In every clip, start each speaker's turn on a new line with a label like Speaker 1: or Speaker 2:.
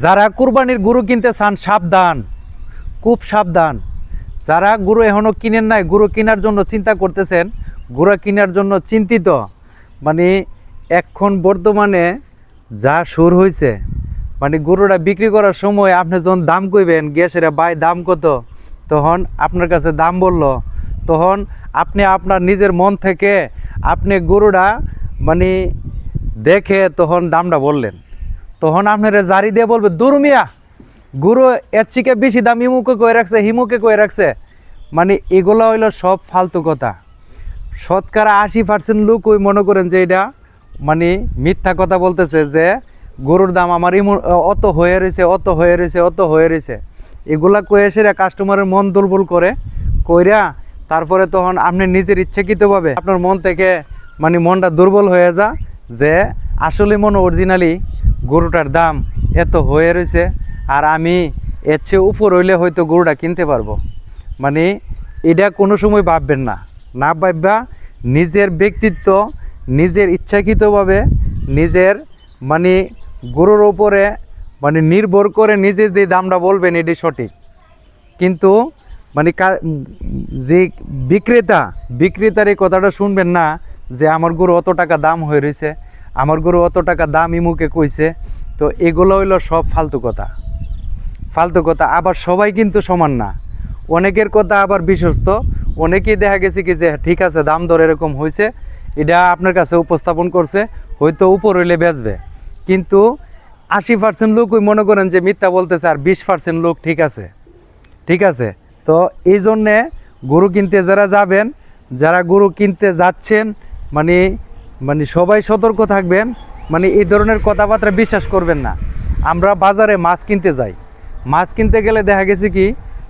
Speaker 1: যারা কুরবানির গরু কিনতে চান, সাবধান, খুব সাবধান। যারা গরু এখনও কিনেন নাই, গরু কেনার জন্য চিন্তা করতেছেন, গরু কেনার জন্য চিন্তিত। মানে এখন বর্তমানে যা সুর হয়েছে মানে গরুটা বিক্রি করার সময় আপনি যখন দাম কইবেন, গ্যাসের বাই দাম কত? তখন আপনার কাছে দাম বলল, তখন আপনি আপনার নিজের মন থেকে আপনি গরুটা মানে দেখে তখন দামটা বললেন। তখন আপনারা জারি দিয়ে বলবে দুরমিয়া গুরু এর থেকে বেশি দাম ইমুকে কয়ে রাখছে, হিমুকে কয়ে রাখছে। মানে এগুলো হইল সব ফালতু কথা। শতকরা আশি পার্সেন্ট লোক ওই মনে করেন যে এটা মানে মিথ্যা কথা বলতেছে যে গরুর দাম আমার ইমু অত হয়ে রয়েছে, অত হয়ে রয়েছে, অত হয়ে রয়েছে। এগুলা কয়ে এসে কাস্টমারের মন দুর্বল করে, কইরা তারপরে তখন আপনি নিজের ইচ্ছাকৃতভাবে আপনার মন থেকে মানে মনটা দুর্বল হয়ে যা যে আসলে মন অরিজিনালি গরুটার দাম এত হয়ে রয়েছে আর আমি এর চেয়ে উপর হইলে হয়তো গরুটা কিনতে পারব। মানে এটা কোনো সময় ভাববেন না। না ভাববা, নিজের ব্যক্তিত্ব, নিজের ইচ্ছাকৃতভাবে নিজের মানে গরুর ওপরে মানে নির্ভর করে নিজে যে দামটা বলবেন এটি সঠিক। কিন্তু মানে যে বিক্রেতা, বিক্রেতার এই কথাটা শুনবেন না যে আমার গরু অত টাকা দাম হয়ে রয়েছে। আমার গরু অত টাকা দাম ইমুকে কইছে, তো এগুলো হইল সব ফালতু কথা। ফালতু কথা, আবার সবাই কিন্তু সমান না। অনেকের কথা আবার বিশ্বস্ত, অনেকেই দেখা গেছে কি যে, ঠিক আছে, দাম দর এরকম হয়েছে এটা আপনার কাছে উপস্থাপন করছে, হয়তো উপর হইলে বেচবে। কিন্তু আশি পার্সেন্ট লোক লোকই মনে করেন যে, মিথ্যা বলতেছে আর বিশ পার্সেন্ট লোক ঠিক আছে। ঠিক আছে? তো এই জন্যে গরু কিনতে যারা যাবেন, যারা গরু কিনতে যাচ্ছেন মানে মানে সবাই সতর্ক থাকবেন মানে এই ধরনের কথাবার্তা বিশ্বাস করবেন না। আমরা বাজারে মাছ কিনতে যাই। মাছ কিনতে গেলে দেখা গেছে কি,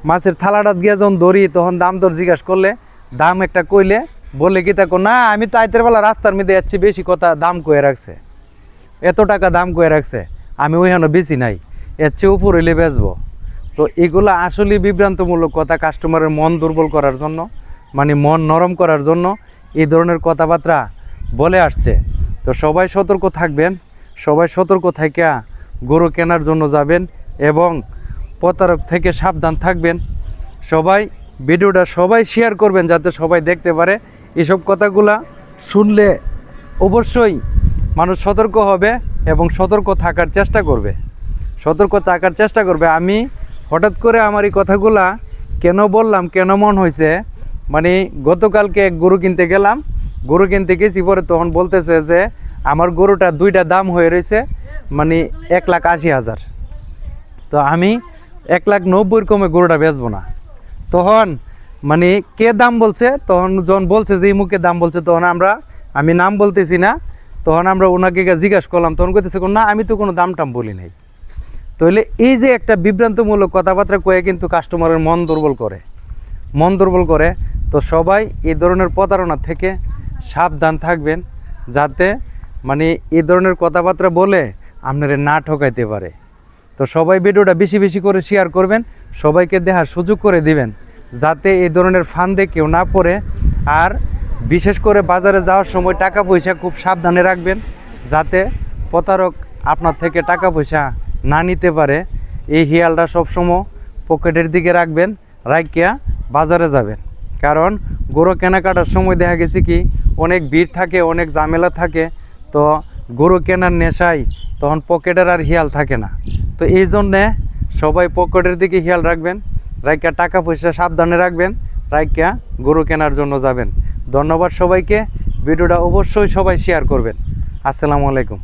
Speaker 1: মাছের থালাটা গিয়ে যখন ধরি, তখন দাম দর জিজ্ঞাসা করলে, দাম একটা কইলে বলে কি তাকো না, আমি তো আইতের বেলা রাস্তার মধ্যে যাচ্ছি, বেশি কথা দাম কয়ে রাখছে। এত টাকা দাম কয়ে রাখছে, আমি ওইখানে বেশি নাই, এর চেয়ে উপর হইলে বেচবো। তো এগুলো আসলে বিভ্রান্তমূলক কথা কাস্টমারের মন দুর্বল করার জন্য মানে মন নরম করার জন্য, এই ধরনের কথাবার্তা বলে আসছে। তো সবাই সতর্ক থাকবেন, সবাই সতর্ক থেকে গরু কেনার জন্য যাবেন এবং প্রতারক থেকে সাবধান থাকবেন। সবাই ভিডিওটা সবাই শেয়ার করবেন যাতে সবাই দেখতে পারে। এসব কথাগুলা শুনলে অবশ্যই মানুষ সতর্ক হবে এবং সতর্ক থাকার চেষ্টা করবে। সতর্ক থাকার চেষ্টা করবে। আমি হঠাৎ করে আমার এই কথাগুলা কেন বললাম, কেন মন হয়েছে মানে গতকালকে এক গরু কিনতে গেলাম গরু কিনতে গেছি, পরে তখন বলতেছে যে আমার গরুটা দুইটা দাম হয়ে রয়েছে মানে এক লাখ আশি হাজার। তো আমি এক লাখ নব্বইয়ের কমে গরুটা বেচবো না। তখন মানে কে দাম বলছে? তখন যখন বলছে যে এই মুখে দাম বলছে, তখন আমরা, আমি নাম বলতেছি না, তখন আমরা ওনাকে জিজ্ঞাসা করলাম, তখন কইতেছে না, আমি তো কোনো দাম টাম বলি নাই। তাহলে এই যে একটা বিভ্রান্তমূলক কথাবার্তা কয়ে কিন্তু কাস্টমারের মন দুর্বল করে। মন দুর্বল করে। তো সবাই এই ধরনের প্রতারণা থেকে সাবধান থাকবেন যাতে মানে এ ধরনের কথাবার্তা বলে আপনারা না ঠকাইতে পারে। তো সবাই ভিডিওটা বেশি বেশি করে শেয়ার করবেন, সবাইকে দেখার সুযোগ করে দিবেন, যাতে এই ধরনের ফান্দে কেউ না পড়ে। আর বিশেষ করে বাজারে যাওয়ার সময় টাকা পয়সা খুব সাবধানে রাখবেন, যাতে প্রতারক আপনার থেকে টাকা পয়সা না নিতে পারে। এই হিয়ালটা সবসময় পকেটের দিকে রাখবেন রাখিয়া বাজারে যাবেন। কারণ গরু কেনাকাটার সময় দেখা গেছে কি, অনেক ভিড় থাকে, অনেক ঝামেলা থাকে, তো গরু কেনার নেশায় তখন পকেটের আর হিয়াল থাকে না। তো এই জন্যে সবাই পকেটের দিকে হিয়াল রাখবেন, রাইকা টাকা পয়সা সাবধানে রাখবেন, রাইকা গরু কেনার জন্য যাবেন। ধন্যবাদ সবাইকে, ভিডিওটা অবশ্যই সবাই শেয়ার করবেন। আসসালামু আলাইকুম।